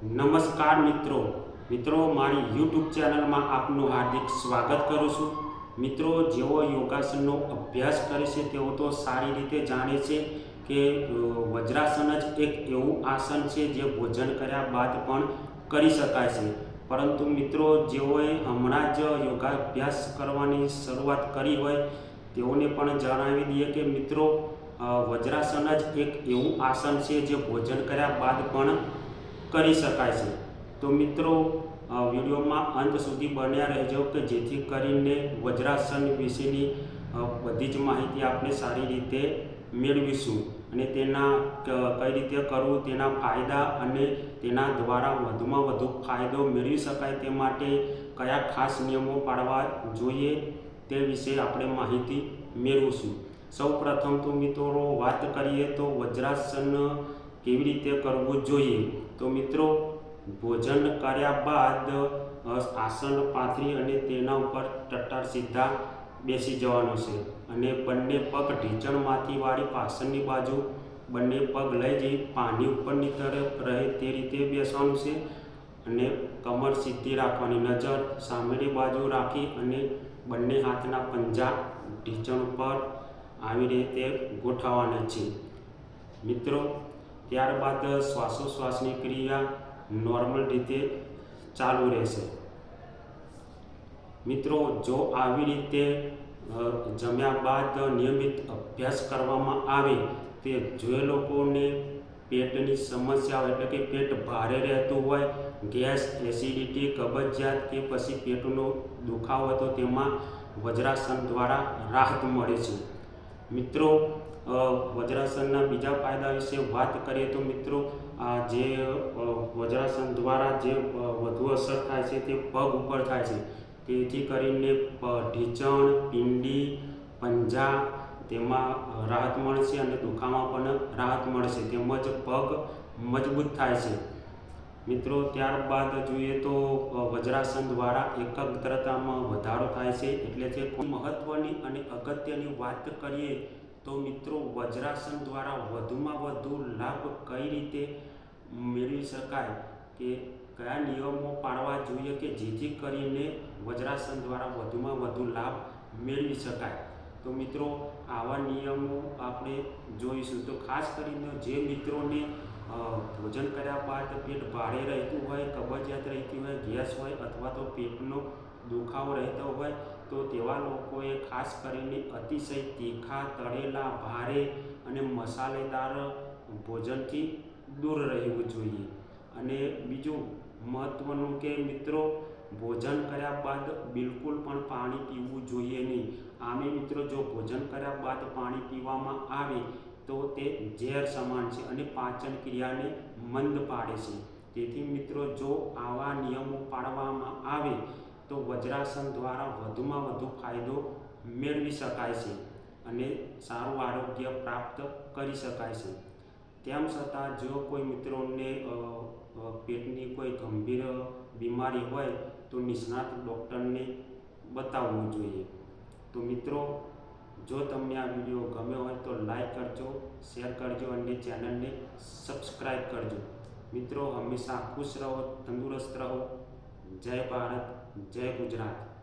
નમસ્કાર મિત્રો. મિત્રો, મારી યુટ્યુબ ચેનલમાં આપનું હાર્દિક સ્વાગત કરું છું. મિત્રો, જેઓ યોગાસનનો અભ્યાસ કરે છે, તેઓ તો સારી રીતે જાણે છે કે વજ્રાસન જ એક એવું આસન છે જે ભોજન કર્યા બાદ પણ કરી શકાય છે. પરંતુ મિત્રો, જેઓએ હમણાં જ યોગાભ્યાસ કરવાની શરૂઆત કરી હોય, તેઓને પણ જણાવી દઈએ કે, મિત્રો વજ્રાસન જ એક એવું આસન છે જે ભોજન કર્યા બાદ પણ કરી શકાય છે. તો મિત્રો વિડીયોમાં અંત સુધી બન્યા રહેજો કે જેથી કરીને વજ્રાસન વિશેની બધી જ માહિતી આપણે સારી રીતે મેળવીશું અને તેના કઈ રીતે કરવું, તેના ફાયદા અને તેના દ્વારા વધુમાં વધુ ફાયદો મેળવી શકાય તે માટે કયા ખાસ નિયમો પાળવા જોઈએ તે વિશે આપણે માહિતી મેળવીશું. સૌ પ્રથમ તો મિત્રો વાત કરીએ તો વજ્રાસન કેવી રીતે કરવું જોઈએ? તો મિત્રો, ભોજન કર્યા બાદ આસન પાથરી અને તેના ઉપર ટટ્ટાર સીધા બેસી જવાનો છે. અને બંને પગ ઢીંચણમાંથી વાળી પાછળની બાજુ બંને પગ લઈ જઈ પાણી ઉપરની તરફ રહે તે રીતે બેસવાનું છે. અને કમર સીધી રાખવાની, નજર સામેની બાજુ રાખી અને બંને હાથના પંજા ઢીંચણ ઉપર આવી રીતે ગોઠવવાના છે. મિત્રો ત્યારબાદ શ્વાસોશ્વાસની ક્રિયા નોર્મલ રીતે ચાલુ રહેશે. મિત્રો, જો આવી રીતે જમ્યા બાદ નિયમિત અભ્યાસ કરવામાં આવે, તે જે લોકોને પેટની સમસ્યા હોય, એટલે કે પેટ ભારે રહેતું હોય, ગેસ, એસિડિટી, કબજિયાત કે પછી પેટનો દુખાવો તો તેમાં વજ્રાસન દ્વારા રાહત મળે છે. મિત્રો વજ્રાસનના બીજા ફાયદા વિશે વાત કરીએ તો મિત્રો જે વજ્રાસન દ્વારા જે વધુ અસર થાય છે તે પગ ઉપર થાય છે. તેથી કરીને ઢીચણ, પિંડી, પંજા તેમાં રાહત મળશે અને દુખામાં પણ રાહત મળશે. તેમજ પગ મજબૂત થાય છે. મિત્રો, ત્યારબાદ જોઈએ તો વજ્રાસન દ્વારા એકાગ્રતામાં વધારો થાય છે. એટલે કે મહત્ત્વની અને અગત્યની વાત કરીએ તો મિત્રો વજ્રાસન દ્વારા વધુમાં વધુ લાભ કઈ રીતે મેળવી શકાય કે કયા નિયમો પાળવા જોઈએ કે જેથી કરીને વજ્રાસન દ્વારા વધુમાં વધુ લાભ મેળવી શકાય? તો મિત્રો આવા નિયમો આપણે જોઈશું. તો ખાસ કરીને જે મિત્રોને ભોજન કર્યા બાદ પેટ ભારે રહેતું હોય, કબજિયાત રહેતી હોય, ગેસ હોય અથવા તો પેટનો દુખાવો રહેતો હોય, તો તેવા લોકોએ ખાસ કરીને અતિશય તીખા, તળેલા, ભારે અને મસાલેદાર ભોજનથી દૂર રહેવું જોઈએ. અને બીજું મહત્ત્વનું કે મિત્રો, ભોજન કર્યા બાદ બિલકુલ પણ પાણી પીવું જોઈએ નહીં. આમે મિત્રો, જો ભોજન કર્યા બાદ પાણી પીવામાં આવે તો તે ઝેર સમાન છે અને પાચન ક્રિયાને મંદ પાડે છે. તેથી મિત્રો, જો આવા નિયમો પાળવામાં આવે, તો વજ્રાસન દ્વારા વધુમાં વધુ ફાયદો મેળવી શકાય છે અને સારું આરોગ્ય પ્રાપ્ત કરી શકાય છે. તેમ છતાં, જો કોઈ મિત્રોને પેટની કોઈ ગંભીર બીમારી હોય, તો નિષ્ણાત ડૉક્ટરને બતાવવું જોઈએ. તો મિત્રો જો તમને આ વીડિયો ગમ્યો હોય તો લાઈક કરજો, શેર કરજો અને ચેનલને સબસ્ક્રાઈબ કરજો. મિત્રો, હંમેશા ખુશ રહો, તંદુરસ્ત રહો. જય ભારત, જય ગુજરાત.